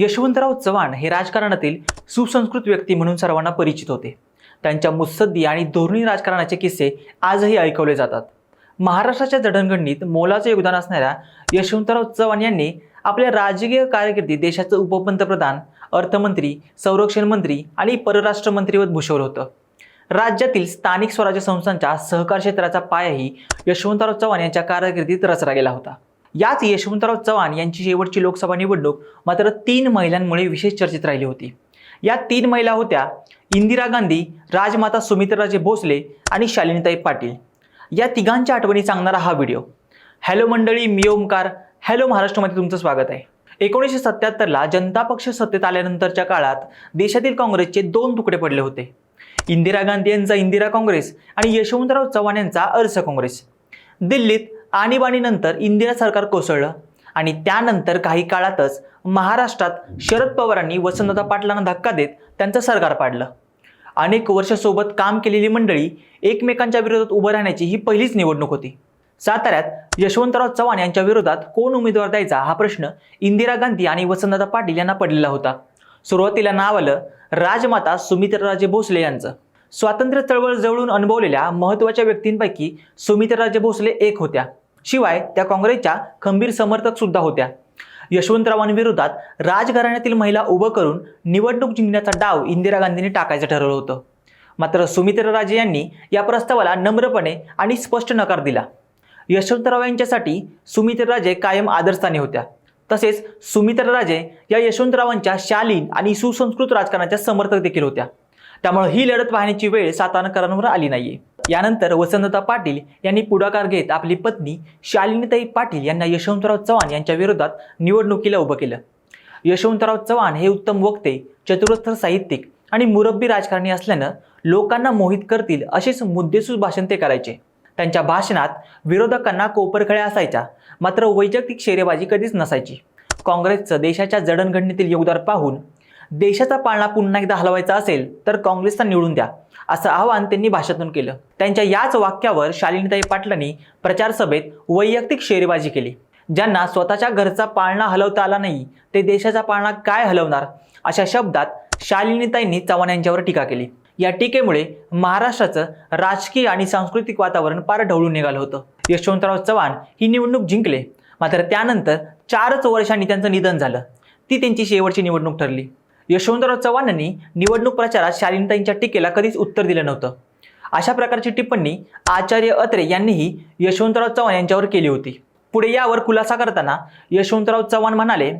यशवंतराव चव्हाण हे राजकारणातील सुसंस्कृत व्यक्ती म्हणून सर्वांना परिचित होते. त्यांच्या मुत्सद्दी आणि धोरणी राजकारणाचे किस्से आजही ऐकवले जातात. महाराष्ट्राच्या जडणघडणीत मोलाचं योगदान असणाऱ्या यशवंतराव चव्हाण यांनी आपल्या राजकीय कारकिर्दीत देशाचं उपपंतप्रधान अर्थमंत्री संरक्षण मंत्री आणि परराष्ट्र मंत्रीपद भूषवलं होतं. राज्यातील स्थानिक स्वराज्य संस्थांच्या सहकार क्षेत्राचा पायाही यशवंतराव चव्हाण यांच्या कारकिर्दीत रचला गेला होता. याच यशवंतराव चव्हाण यांची शेवटची लोकसभा निवडणूक मात्र तीन महिलांमुळे विशेष चर्चेत राहिली होती. या तीन महिला होत्या इंदिरा गांधी राजमाता सुमित्राजे भोसले आणि शालिनीताई पाटील. या तिघांच्या आठवणी सांगणारा हा व्हिडिओ. हॅलो मंडळी मी ओमकार हॅलो महाराष्ट्रामध्ये तुमचं स्वागत आहे. एकोणीसशे सत्याहत्तरला जनता पक्ष सत्तेत आल्यानंतरच्या काळात देशातील काँग्रेसचे दोन तुकडे पडले होते. इंदिरा गांधी यांचा इंदिरा काँग्रेस आणि यशवंतराव चव्हाण यांचा अर्स काँग्रेस. दिल्लीत आणीबाणीनंतर इंदिरा सरकार कोसळलं. आणि त्यानंतर काही काळातच महाराष्ट्रात शरद पवारांनी वसंतदादा पाटलांना धक्का देत त्यांचं सरकार पाडलं. अनेक वर्षासोबत काम केलेली मंडळी एकमेकांच्या विरोधात उभं राहण्याची ही पहिलीच निवडणूक होती. साताऱ्यात यशवंतराव चव्हाण यांच्या विरोधात कोण उमेदवार द्यायचा हा प्रश्न इंदिरा गांधी आणि वसंतदादा पाटील यांना पडलेला होता. सुरुवातीला नाव आलं राजमाता सुमित्राराजे भोसले यांचं. स्वातंत्र्य चळवळ जवळून अनुभवलेल्या महत्त्वाच्या व्यक्तींपैकी सुमित्राराजे भोसले एक होत्या. शिवाय त्या काँग्रेसच्या खंबीर समर्थक सुद्धा होत्या. यशवंतरावांविरोधात राजघराण्यातील महिला उभं करून निवडणूक जिंकण्याचा डाव इंदिरा गांधींनी टाकायचं ठरवलं होतं. मात्र सुमित्राराजे यांनी या प्रस्तावाला नम्रपणे आणि स्पष्ट नकार दिला. यशवंतराव यांच्यासाठी सुमित्राराजे कायम आदरस्थानी होत्या. तसेच सुमित्राराजे या यशवंतरावांच्या शालीन आणि सुसंस्कृत राजकारणाच्या समर्थक देखील होत्या. त्यामुळे ही लढत पाहण्याची वेळ सातारकरांवर आली नाहीये. यानंतर वसंतता पाटील यांनी पुढाकार घेत आपली पत्नी शालिनीताई पाटील यांना यशवंतराव चव्हाण यांच्या विरोधात निवडणुकीला उभं केलं. यशवंतराव चव्हाण हे उत्तम वक्ते चतुरस्र साहित्यिक आणि मुरब्बी राजकारणी असल्यानं लोकांना मोहित करतील असेच मुद्देसूद भाषण ते करायचे. त्यांच्या भाषणात विरोधकांना कोपरखळ्या असायच्या मात्र वैयक्तिक शेरेबाजी कधीच नसायची. काँग्रेसचं देशाच्या जडणघडणीतील योगदान पाहून देशाचा पाळणा पुन्हा एकदा हलवायचा असेल तर काँग्रेसला निवडून द्या असं आवाहन त्यांनी भाषणातून केलं. त्यांच्या याच वाक्यावर शालिनीताई पाटलांनी प्रचारसभेत वैयक्तिक शेरेबाजी केली. ज्यांना स्वतःच्या घरचा पाळणा हलवता आला नाही ते देशाचा पाळणा काय हलवणार अशा शब्दात शालिनीताईंनी चव्हाण यांच्यावर टीका केली. या टीकेमुळे महाराष्ट्राचं राजकीय आणि सांस्कृतिक वातावरण पार ढवळून निघालं होतं. यशवंतराव चव्हाण ही निवडणूक जिंकले मात्र त्यानंतर चारच वर्षांनी त्यांचं निधन झालं. ती त्यांची शेवटची निवडणूक ठरली. यशवंतराव चव्हाणांनी निवडणूक प्रचारात शालिनीताईंच्या टीकेला कधीच उत्तर दिलं नव्हतं. अशा प्रकारची टिप्पणी आचार्य अत्रे यांनीही यशवंतराव चव्हाण यांच्यावर केली होती. पुढे यावर खुलासा करताना यशवंतराव चव्हाण म्हणाले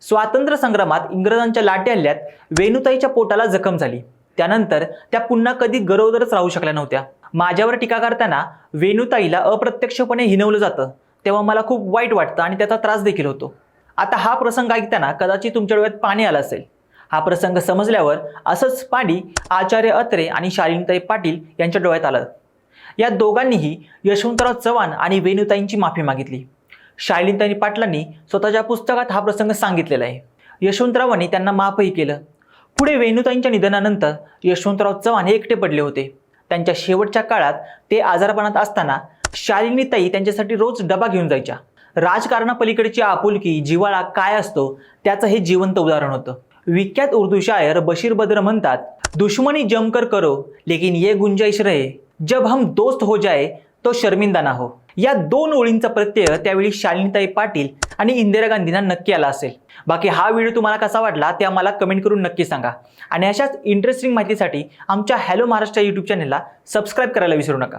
स्वातंत्र्य संग्रामात इंग्रजांच्या लाटे हल्ल्यात वेणुताईच्या पोटाला जखम झाली. त्यानंतर त्या पुन्हा कधी गरोदरच राहू शकल्या नव्हत्या. माझ्यावर टीका करताना वेणुताईला अप्रत्यक्षपणे हिनवलं जातं. तेव्हा मला खूप वाईट वाटतं आणि त्याचा त्रास देखील होतो. आता हा प्रसंग ऐकताना कदाचित तुमच्या डोळ्यात पाणी आलं असेल. हा प्रसंग समजल्यावर असंच पाणी आचार्य अत्रे आणि शालिनीताई पाटील यांच्या डोळ्यात आलं. या दोघांनीही यशवंतराव चव्हाण आणि वेणुताईंची माफी मागितली. शालिनीताई पाटलांनी स्वतःच्या पुस्तकात हा प्रसंग सांगितलेला आहे. यशवंतरावांनी त्यांना माफही केलं. पुढे वेणुताईंच्या निधनानंतर यशवंतराव चव्हाण हे एकटे पडले होते. त्यांच्या शेवटच्या काळात ते आजारपणात असताना शालिनीताई त्यांच्यासाठी रोज डबा घेऊन जायच्या. राजकारणापलीकडची आपुलकी जिव्हाळा काय असतो त्याचं हे जिवंत उदाहरण होतं. विख्यात उर्दू शायर बशीर बद्र म्हणतात दुश्मनी जमकर करो लेकिन ये गुंजाइश रहे। जब हम दोस्त हो जाए तो शर्मिंदा ना हो। या दोन ओळींचा प्रत्यय त्यावेळी शालिनीताई पाटील आणि इंदिरा गांधींना नक्की आला असेल. बाकी हा व्हिडिओ तुम्हाला कसा वाटला ते आम्हाला कमेंट करून नक्की सांगा. आणि अशाच इंटरेस्टिंग माहितीसाठी आमच्या हॅलो महाराष्ट्र यूट्यूब चॅनलला सबस्क्राईब करायला विसरू नका.